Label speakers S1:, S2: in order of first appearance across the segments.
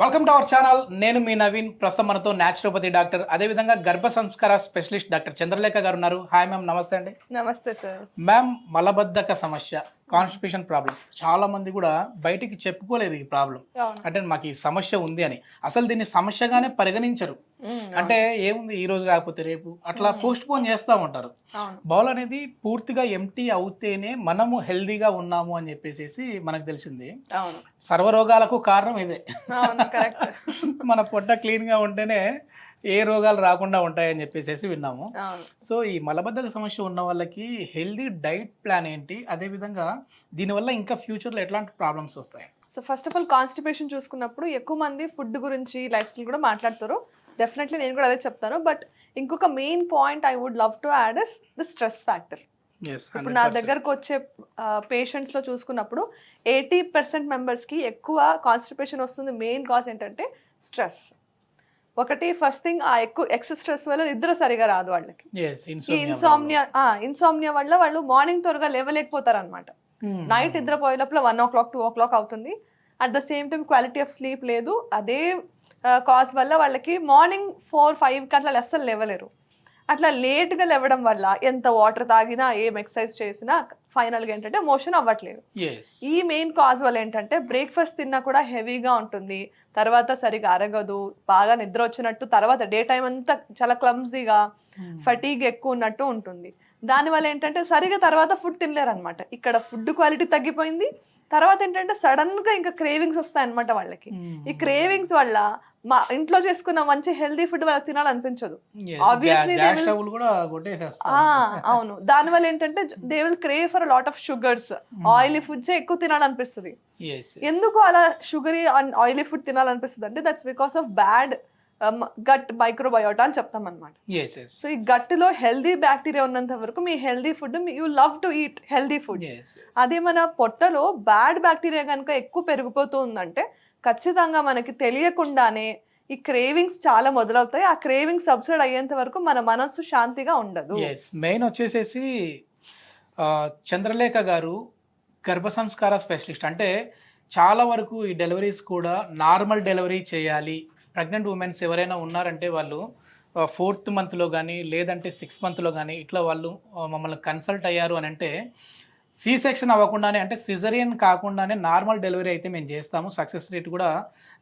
S1: Welcome to our channel నేను మీ నవీన్. ప్రస్తుతం మనతో న్యాచురోపతి డాక్టర్ అదేవిధంగా గర్భ సంస్కార స్పెషలిస్ట్ డాక్టర్ చంద్రలేఖ గారు ఉన్నారు. హాయ్ మ్యామ్ నమస్తే అండి.
S2: నమస్తే సార్.
S1: మ్యామ్ మలబద్ధక సమస్య. కాన్స్టిపేషన్ ప్రాబ్లం చాలా మంది కూడా బయటికి చెప్పుకోలేరు ఈ ప్రాబ్లం అంటే మాకు ఈ సమస్య ఉంది అని. అసలు దీన్ని సమస్యగానే పరిగణించరు. అంటే ఏముంది ఈ రోజు కాకపోతే రేపు? అట్లా పోస్ట్ పోన్ చేస్తూ ఉంటారు. బౌల్ అనేది పూర్తిగా ఎంటీ అవుతేనే మనము హెల్దీగా ఉన్నాము అని చెప్పేసి మనకు తెలిసింది. సర్వరోగాలకు కారణం ఇదే. మన పొట్ట క్లీన్గా ఉంటేనే ఏ రోగాలు రాకుండా ఉంటాయని చెప్పేసి విన్నాము. సో ఈ మలబద్ధక సమస్య ఉన్న వాళ్ళకి హెల్దీ డైట్ ప్లాన్ ఏంటి? అదే విధంగా దీనివల్ల ఇంకా ఫ్యూచర్లో ఎట్లాంటి ప్రాబ్లమ్స్ వస్తాయి?
S2: So first of all constipation చూసుకున్నప్పుడు ఎక్కువ మంది ఫుడ్ గురించి లైఫ్ స్టైల్ కూడా మాట్లాడతారు. డెఫినెట్లీ నేను కూడా అదే చెప్తాను. బట్ ఇంకొక main point I would love to add is the stress factor. ఇప్పుడు నా దగ్గరకు వచ్చే పేషెంట్స్లో చూసుకున్నప్పుడు ఎయిటీ పర్సెంట్ మెంబర్స్కి ఎక్కువ కాన్స్టిపేషన్ వస్తుంది. మెయిన్ కాజ్ ఏంటంటే స్ట్రెస్. ఒకటి ఫస్ట్ థింగ్ ఆ ఎక్కువ ఎక్సెస్ స్ట్రెస్ వల్ల నిద్ర సరిగా రాదు వాళ్ళకి. ఈ ఇన్సామ్నియా ఇన్సామ్నియా వల్ల. వాళ్ళు మార్నింగ్ త్వరగా లేవలేకపోతారు అనమాట
S1: Hmm.
S2: నైట్ నిద్రపోయే లోపల one o'clock two o'clock అవుతుంది. At the same time quality of sleep లేదు. అదే కాజ్ వల్ల వాళ్ళకి మార్నింగ్ ఫోర్ ఫైవ్కి అట్లా అస్సలు లేవలేరు. అట్లా లేట్గా లేవడం వల్ల ఎంత వాటర్ తాగినా ఏం ఎక్సర్సైజ్ చేసినా ఫైనల్గా ఏంటంటే మోషన్ అవ్వట్లేదు. ఈ మెయిన్ కాజ్ వల్ల ఏంటంటే బ్రేక్ఫాస్ట్ తిన్నా కూడా హెవీగా ఉంటుంది. తర్వాత సరిగా అరగదు బాగా నిద్ర వచ్చినట్టు తర్వాత డే టైం అంతా చాలా క్లమ్జీగా ఫటీగ్ ఎక్కువ ఉన్నట్టు ఉంటుంది. దానివల్ల ఏంటంటే సరిగా తర్వాత ఫుడ్ తినలేరు అనమాట ఇక్కడ ఫుడ్ క్వాలిటీ తగ్గిపోయింది. తర్వాత ఏంటంటే సడన్గా ఇంకా క్రేవింగ్స్ వస్తాయి అనమాట వాళ్ళకి ఈ క్రేవింగ్స్ వల్ల మా ఇంట్లో చేసుకున్న మంచి హెల్దీ ఫుడ్ వాళ్ళకి తినాలనిపించదు. Obviously they will-
S1: గ్యాస్ కూడా
S2: ఆ,
S1: కొట్టేసేస్తారు
S2: అవును దానివల్ల ఏంటంటే they will crave for lot of sugars oily foods ఎక్కువ తినాలనిపిస్తుంది. ఎందుకు అలా షుగరీ అండ్ ఆయిలీ ఫుడ్ తినాలనిపిస్తుంది అంటే that's because of bad gut microbiota అని చెప్తాం అనమాట. సో ఈ గట్లో హెల్దీ బ్యాక్టీరియా ఉన్నంత వరకు మీ healthy food you love to eat healthy food. అదే మన పొట్టలో బ్యాడ్ బ్యాక్టీరియా కనుక ఎక్కువ పెరిగిపోతూ ఉందంటే ఖచ్చితంగా మనకి తెలియకుండానే ఈ క్రేవింగ్స్ చాలా మొదలవుతాయి. ఆ క్రేవింగ్స్ సబ్సైడ్ అయ్యేంత వరకు మన మనస్సు శాంతిగా ఉండదు.
S1: ఎస్ మెయిన్ వచ్చేసేసి చంద్రలేఖ గారు గర్భ సంస్కార స్పెషలిస్ట్ అంటే చాలా వరకు ఈ డెలివరీస్ కూడా నార్మల్ డెలివరీ చేయాలి. ప్రెగ్నెంట్ ఉమెన్స్ ఎవరైనా ఉన్నారంటే వాళ్ళు ఫోర్త్ మంత్లో కానీ లేదంటే సిక్స్త్ మంత్లో కానీ ఇట్లా వాళ్ళు మమ్మల్ని కన్సల్ట్ అయ్యారు అని అంటే సి సెక్షన్ అవ్వకుండానే అంటే సిజరియన్ కాకుండానే నార్మల్ డెలివరీ అయితే మేము చేస్తాము. సక్సెస్ రేట్ కూడా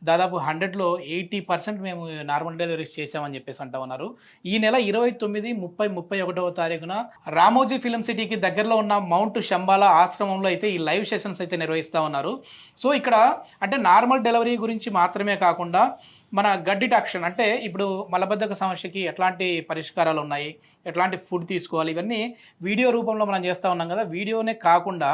S1: దాదాపు హండ్రెడ్లో ఎయిటీ పర్సెంట్ మేము నార్మల్ డెలివరీస్ చేసామని చెప్పేసి అంటా ఉన్నారు. ఈ నెల ఇరవై తొమ్మిది ముప్పై ముప్పై ఒకటవ తారీఖున రామోజీ ఫిలిం సిటీకి దగ్గరలో ఉన్న మౌంట్ శంబాలా ఆశ్రమంలో అయితే ఈ లైవ్ సెషన్స్ అయితే నిర్వహిస్తూ ఉన్నారు. సో ఇక్కడ అంటే నార్మల్ డెలివరీ గురించి మాత్రమే కాకుండా మన గడ్డి టాక్షన్ అంటే ఇప్పుడు మలబద్ధక సమస్యకి ఎట్లాంటి పరిష్కారాలు ఉన్నాయి ఎట్లాంటి ఫుడ్ తీసుకోవాలి ఇవన్నీ వీడియో రూపంలో మనం చేస్తూ ఉన్నాం కదా. వీడియోనే కాకుండా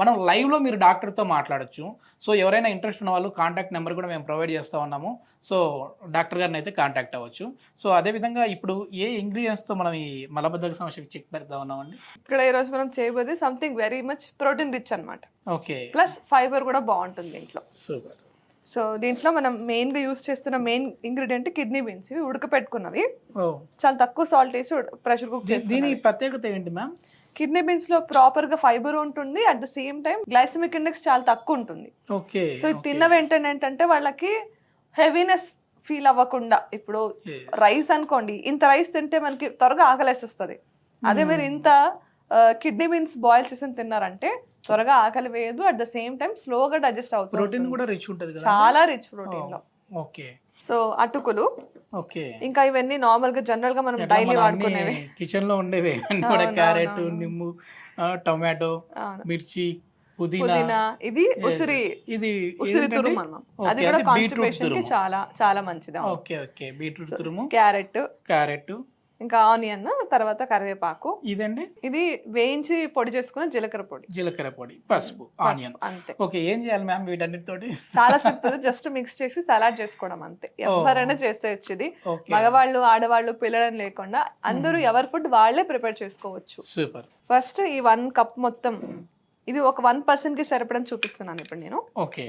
S1: మనం లైవ్లో మీరు డాక్టర్తో మాట్లాడొచ్చు. సో ఎవరైనా ఇంట్రెస్ట్ ఉన్న వాళ్ళు కాంటాక్ట్ నెంబర్ కూడా మేము ప్రొవైడ్ చేస్తూ ఉన్నాము. సో డాక్టర్ గారిని అయితే కాంటాక్ట్ అవ్వచ్చు. సో అదేవిధంగా ఇప్పుడు ఏ ఇంగ్రీడియంట్స్తో మనం ఈ మలబద్ధక సమస్యకి చెక్ పెడతా ఉన్నామండి?
S2: ఇక్కడ ఈ రోజు మనం చేయబోతే something very much protein rich అన్నమాట.
S1: ఓకే.
S2: ప్లస్ ఫైబర్ కూడా బాగుంటుంది దీంట్లో.
S1: సూపర్.
S2: సో దీంట్లో మనం మెయిన్గా యూస్ చేస్తున్న మెయిన్ ఇంగ్రీడియంట్ కిడ్నీ బీన్స్ ఇవి ఉడకపెట్టుకున్నవి. చాలా తక్కువ సాల్ట్ వేసి ప్రెషర్ కుక్
S1: దీ- దీని
S2: చేసి
S1: ప్రత్యేకత ఏంటి మ్యామ్
S2: కిడ్నీ బీన్స్లో ప్రాపర్గా ఫైబర్ ఉంటుంది. At the same time glycemic index చాలా తక్కువ ఉంటుంది.
S1: ఓకే
S2: సో ఇది తిన్న వెంటనే ఏంటంటే వాళ్ళకి హెవీనెస్ ఫీల్ అవ్వకుండా ఇప్పుడు రైస్ అనుకోండి ఇంత రైస్ తింటే మనకి త్వరగా ఆకలేస్తుంది అదే మీరు ఇంత కిడ్నీ బీన్స్ బాయిల్ చేసి తిన్నారంటే త్వరగా ఆకలి వేయదు. అట్ ద సేమ్ టైం స్లోగా డైజెస్ట్ అవుతుంది
S1: ప్రోటీన్ కూడా రిచ్ ఉంటుంది
S2: చాలా రిచ్ ప్రోటీన్లో.
S1: ఓకే
S2: సో అటుకులు.
S1: ఓకే.
S2: ఇంకా ఇవన్నీ నార్మల్గా జనరల్గా మనం డైలీ వాడుకునేవి.
S1: కిచెన్లో ఉండేవి. కూడా క్యారెట్ నిమ్ము టొమాటో. మిర్చి పుదీనా.
S2: ఇది ఉసిరి.
S1: ఇది
S2: ఉసిరి? తురుము అన్నాం. అది కూడా
S1: కాన్స్టిపేషన్కి.
S2: చాలా చాలా మంచిది.
S1: Okay okay. బీట్రూట్ తురుము.
S2: క్యారెట్.
S1: క్యారెట్.
S2: ఇంకా ఆనియన్ తర్వాత కరివేపాకు.
S1: ఇదండి?
S2: ఇది వేయించి పొడి చేసుకున్న జీలకర్ర పొడి.
S1: జీలకర్ర పొడి పసుపు ఆనియన్.
S2: అంతే.
S1: ఓకే ఏం చేయాలి మ్యామ్ వీటన్నిటితోటి?
S2: చాలా సింపుల్ జస్ట్ మిక్స్ చేసి సలాడ్ చేసుకోవడం అంతే. ఎవరైనా చేసేయచ్చు ఇది మగవాళ్ళు ఆడవాళ్ళు పిల్లలని లేకుండా అందరూ ఎవరి ఫుడ్ వాళ్ళే ప్రిపేర్ చేసుకోవచ్చు.
S1: సూపర్.
S2: ఫస్ట్ ఈ వన్ కప్ మొత్తం ఇది ఒక వన్ పర్సన్కి సరిపడని చూపిస్తున్నాను ఇప్పుడు నేను.
S1: ఓకే.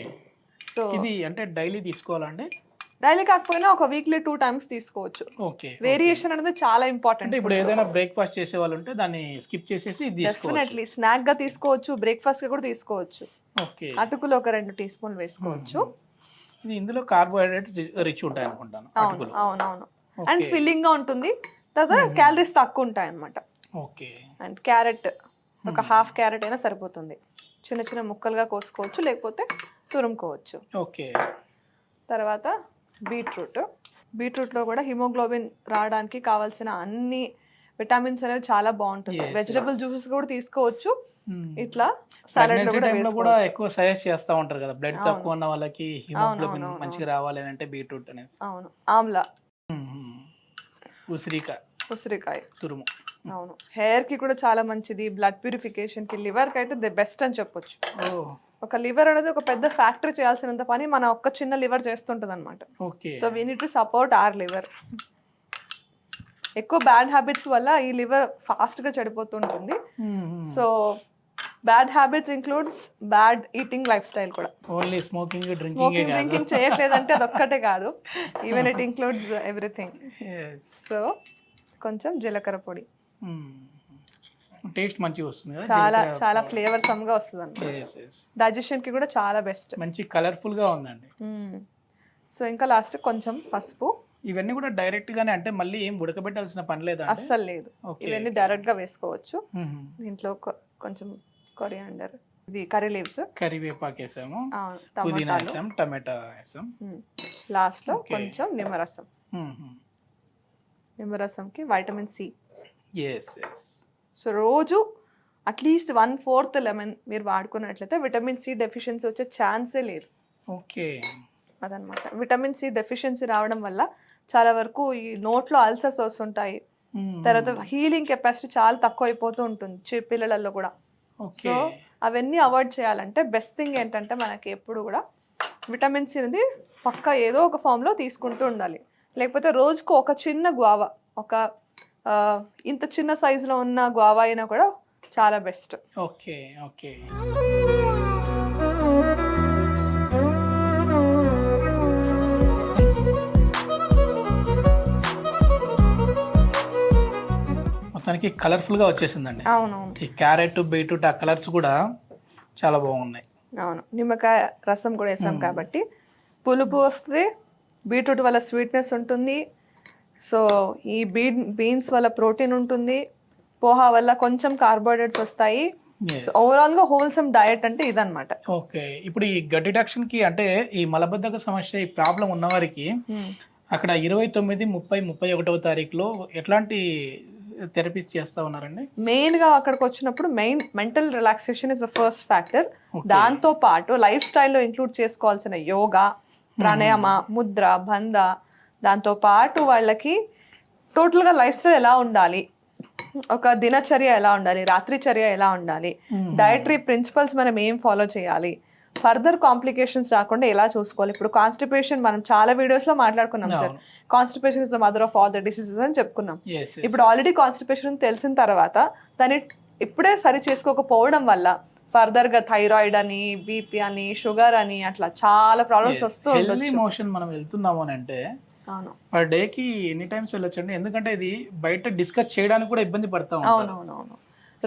S2: సో
S1: ఇది అంటే డైలీ తీసుకోవాలండి
S2: డైలీ కాకపోయినా ఒక వీక్లీ టూ టైమ్స్ తీసుకోవచ్చు.
S1: ఓకే
S2: వేరియేషన్ అనేది చాలా ఇంపార్టెంట్
S1: ఇప్పుడు ఏదైనా బ్రేక్ఫాస్ట్ చేసే వాళ్ళు ఉంటే దాన్ని స్కిప్ చేసేసి
S2: డెఫినెట్లీ స్నాక్గా తీసుకోవచ్చు బ్రేక్ఫాస్ట్గా కూడా తీసుకోవచ్చు.
S1: ఓకే.
S2: అటుకులు ఒక రెండు టీ స్పూన్ వేసుకోవచ్చు.
S1: ఇది ఇందులో కార్బోహైడ్రేట్స్ రిచ్ ఉంటాయి అనుకుంటాను
S2: అవును
S1: అటుకులు.
S2: అవును అవును అండ్ ఫిల్లింగ్గా ఉంటుంది. తర్వాత క్యాలరీస్ తక్కువ ఉంటాయి అనమాట
S1: ఓకే.
S2: అండ్ క్యారెట్ ఒక. హాఫ్ క్యారెట్ అయినా సరిపోతుంది. చిన్న చిన్న ముక్కలుగా కోసుకోవచ్చు లేకపోతే తురుముకోవచ్చు.
S1: ఓకే.
S2: తర్వాత బీట్రూట్. బీట్రూట్లో కూడా హిమోగ్లోబిన్ రావడానికి కావాల్సిన అన్ని విటమిన్స్ అనేవి చాలా బాగుంటుంది. వెజిటబుల్. జ్యూసెస్ కూడా తీసుకోవచ్చు.
S1: Hmm.
S2: ఇట్లా సాలడ్ కూడా.
S1: ఎక్కువ సజెస్ట్ చేస్తూ ఉంటారు కదా బ్లడ్. తక్కువ ఉన్న వాళ్ళకి హిమోగ్లోబిన్ మంచిగా రావాలి అని అంటే బీట్రూట్ అనేసి.
S2: అవును. ఆమ్లా.
S1: మ్మ్. ఉసిరిక
S2: ఉసిరికాయ.
S1: తురుము.
S2: అవును. హెయిర్కి కూడా చాలా మంచిది. బ్లడ్ ప్యూరిఫికేషన్కి లివర్కి అయితే ది బెస్ట్ అని చెప్పొచ్చు.
S1: ఓ
S2: ఒక లివర్ అనేది ఒక పెద్ద ఫ్యాక్టరీ చేయాల్సినంత పని మన ఒక్క చిన్న లివర్ చేస్తుంటది అనమాట so we need to support our liver ఎక్కువ బ్యాడ్ హ్యాబిట్స్ వల్ల ఈ లివర్ ఫాస్ట్గా చెడిపోతుంటుంది.
S1: మ్మ్.
S2: So bad habits includes bad eating lifestyle కూడా
S1: only smoking drinking
S2: smoking drinking చేయట్లేదంటే అదొక్కటే కాదు. Even it includes everything. So కొంచెం జీలకర్ర పొడి.
S1: మ్మ్. టేస్ట్ మంచిగా వస్తుంది కదా
S2: చాలా చాలా. ఫ్లేవర్ సమ్గా వస్తుంది
S1: yes.
S2: డైజెషన్కి కూడా చాలా బెస్ట్
S1: మంచి కలర్ఫుల్గా ఉందండి.
S2: సో ఇంకా లాస్ట్ కొంచెం పసుపు.
S1: ఇవన్నీ కూడా డైరెక్ట్ గానే అంటే మళ్ళీ ఏం ఉడకబెట్టాల్సిన పని లేదా అండి?
S2: అస్సలు లేదు. ఇవన్నీ డైరెక్ట్గా వేసుకోవచ్చు.
S1: మ్మ్.
S2: దీంట్లో కొంచెం కొరియాండర్ ఇది కర్రీ లీవ్స్
S1: కరివేపాకు వేసాము. పుదీనా వేసాం టమాటా వేసాం
S2: లాస్ట్లో
S1: Okay.
S2: కొంచెం నిమ్మరసం. నిమ్మరసంకి vitamin C
S1: yes yes
S2: so రోజు at least one fourth lemon మీరు వాడుకున్నట్లయితే విటమిన్ సి డెఫిషియన్సీ వచ్చే ఛాన్సే లేదు.
S1: ఓకే.
S2: అదనమాట. విటమిన్ సి డెఫిషియన్సీ రావడం వల్ల చాలా వరకు ఈ నోట్లో అల్సర్స్ వస్తుంటాయి. తర్వాత హీలింగ్ కెపాసిటీ చాలా తక్కువ అయిపోతూ ఉంటుంది పిల్లలలో కూడా. సో అవన్నీ అవాయిడ్ చేయాలంటే బెస్ట్ థింగ్ ఏంటంటే మనకి ఎప్పుడు కూడా విటమిన్ సి అనేది పక్కా ఏదో ఒక ఫామ్లో తీసుకుంటూ ఉండాలి. లేకపోతే రోజుకు ఒక చిన్న గువావా ఒక ఇంత చిన్న సైజులో ఉన్న గువావా అయినా కూడా చాలా బెస్ట్
S1: ఓకే ఓకే. మొత్తానికి కలర్ఫుల్గా వచ్చేసిందండి.
S2: అవునవును.
S1: ఈ క్యారెట్ బీట్రూట్ ఆ కలర్స్ కూడా చాలా బాగున్నాయి.
S2: అవును. నిమ్మకాయ రసం కూడా వేసాం. కాబట్టి పులుపు వస్తుంది బీట్రూట్ వల్ల స్వీట్నెస్ ఉంటుంది సో ఈ బీన్ బీన్స్ వల్ల ప్రోటీన్ ఉంటుంది. పోహా వల్ల కొంచెం కార్బోహైడ్రేట్స్ వస్తాయి. ఓవరాల్గా హోల్సమ్ డయట్ అంటే ఇదన్నమాట.
S1: ఓకే. ఇప్పుడు ఈ గట్ డిడక్షన్కి అంటే ఈ మలబద్ధక సమస్య ఈ ప్రాబ్లం ఉన్నవారికి అక్కడ ఇరవై తొమ్మిది ముప్పై ముప్పై ఒకటవ తారీఖులో ఎట్లాంటి థెరపీస్ చేస్తా ఉన్నారండి?
S2: మెయిన్గా అక్కడికి వచ్చినప్పుడు main mental relaxation is the first factor. దాంతో పాటు లైఫ్ స్టైల్లో ఇంక్లూడ్ చేసుకోవాల్సిన యోగా ప్రాణాయామ ముద్ర బంధ దాంతో పాటు వాళ్ళకి టోటల్గా లైఫ్ స్టైల్ ఎలా ఉండాలి? ఒక దినచర్య ఎలా ఉండాలి? రాత్రి చర్య ఎలా ఉండాలి? డయటరీ ప్రిన్సిపల్స్ మనం ఏం ఫాలో చేయాలి? ఫర్దర్ కాంప్లికేషన్స్ రాకుండా ఎలా చూసుకోవాలి? ఇప్పుడు కాన్స్టిపేషన్ మనం చాలా వీడియోస్లో మాట్లాడుకున్నాం sir. Constipation is the mother of all the diseases అని చెప్పుకున్నాం. ఇప్పుడు ఆల్రెడీ కాన్స్టిపేషన్ తెలిసిన తర్వాత దాన్ని ఇప్పుడే సరి చేసుకోకపోవడం వల్ల ఫర్దర్గా థైరాయిడ్ అని బీపీ అని షుగర్ అని అట్లా చాలా ప్రాబ్లమ్స్ వస్తూ
S1: మోషన్ మనం వెళ్తున్నాము అని అంటే పర్ డే కి ఎన్ని టైమ్స్ వెళ్ళొచ్చండి? ఎందుకంటే ఇది బయట డిస్కస్ చేయడానికి కూడా ఇబ్బంది పడతా
S2: అవునవునవును.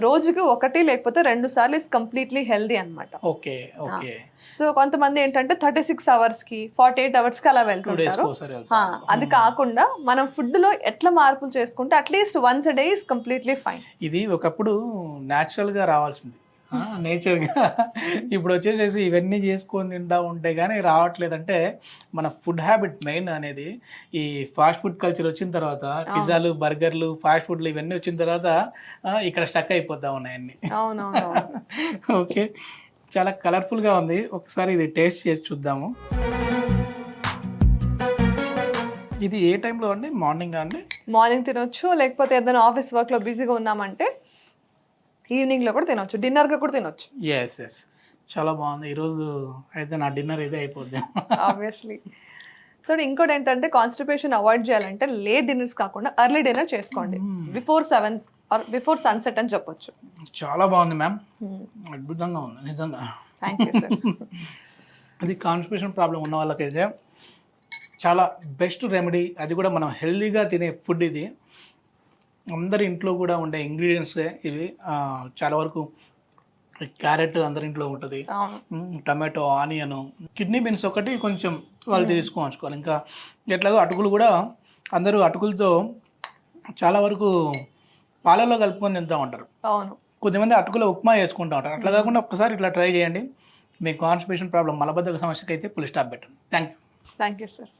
S2: రోజుకి ఒకటి లేకపోతే రెండు సార్లు ఇస్ కంప్లీట్లీ హెల్దీ అన్నమాట.
S1: Okay okay.
S2: సో కొంతమంది ఏంటంటే థర్టీ సిక్స్ అవర్స్కి ఫార్టీ ఎయిట్ అవర్స్కి అలా వెళ్తుంటారు. అది కాకుండా మనం ఫుడ్లో ఎట్లా మార్పులు చేసుకుంటే at least once day is completely fine.
S1: ఇది ఒకప్పుడు న్యాచురల్గా రావాల్సింది. నేచర్గా. ఇప్పుడు వచ్చేసేసి ఇవన్నీ చేసుకొని తింటా ఉంటే కానీ రావట్లేదంటే మన ఫుడ్ హ్యాబిట్ మెయిన్ అనేది ఈ ఫాస్ట్ ఫుడ్ కల్చర్ వచ్చిన తర్వాత పిజ్జాలు బర్గర్లు ఫాస్ట్ ఫుడ్లు ఇవన్నీ వచ్చిన తర్వాత ఇక్కడ స్టక్ అయిపోతా ఉన్నాయి అన్ని
S2: అవునవునవును.
S1: ఓకే. చాలా కలర్ఫుల్గా ఉంది. ఒకసారి ఇది టేస్ట్ చేసి చూద్దాము. ఇది ఏ టైంలో అండి? మార్నింగ్ అండి?
S2: మార్నింగ్ తినొచ్చు లేకపోతే ఏదైనా ఆఫీస్ వర్క్లో బిజీగా ఉన్నామంటే ఈవినింగ్లో కూడా తినొచ్చు డిన్నర్గా కూడా తినొచ్చు.
S1: ఎస్ ఎస్ చాలా బాగుంది. ఈరోజు అయితే నా డిన్నర్ ఇదే అయిపోద్ది.
S2: ఆబ్వియస్లీ సో ఇంకోటి ఏంటంటే కాన్స్టిపేషన్ అవాయిడ్ చేయాలంటే లేట్ డిన్నర్స్ కాకుండా ఎర్లీ డిన్నర్ చేసుకోండి.
S1: Hmm.
S2: Before seven or before sunset అని చెప్పొచ్చు.
S1: చాలా బాగుంది మ్యామ్ అద్భుతంగా ఉంది నిజంగా. అది కాన్స్టిపేషన్ ప్రాబ్లం ఉన్న వాళ్ళకైతే చాలా బెస్ట్ రెమెడీ అది కూడా మనం హెల్దీగా తినే ఫుడ్ ఇది. అందరి ఇంట్లో కూడా ఉండే ఇంగ్రీడియంట్స్ ఇవి. చాలా వరకు క్యారెట్ అందరింట్లో ఉంటుంది.
S2: అవును.
S1: Hmm, tomato onion kidney beans ఒకటి కొంచెం వాళ్ళు తీసుకొని ఉంచుకోవాలి ఇంకా ఎట్లాగో అటుకులు కూడా అందరూ అటుకులతో చాలా వరకు పాలల్లో కలుపుకొని తింటూ ఉంటారు.
S2: అవును.
S1: కొద్దిమంది అటుకుల ఉప్మా వేసుకుంటూ ఉంటారు. అట్లా కాకుండా ఒక్కసారి ఇట్లా ట్రై చేయండి. మీ కాన్స్టిపేషన్ ప్రాబ్లం మలబద్ధక సమస్యకి అయితే పులి స్టాప్ పెట్టండి. Thank you
S2: thank you sir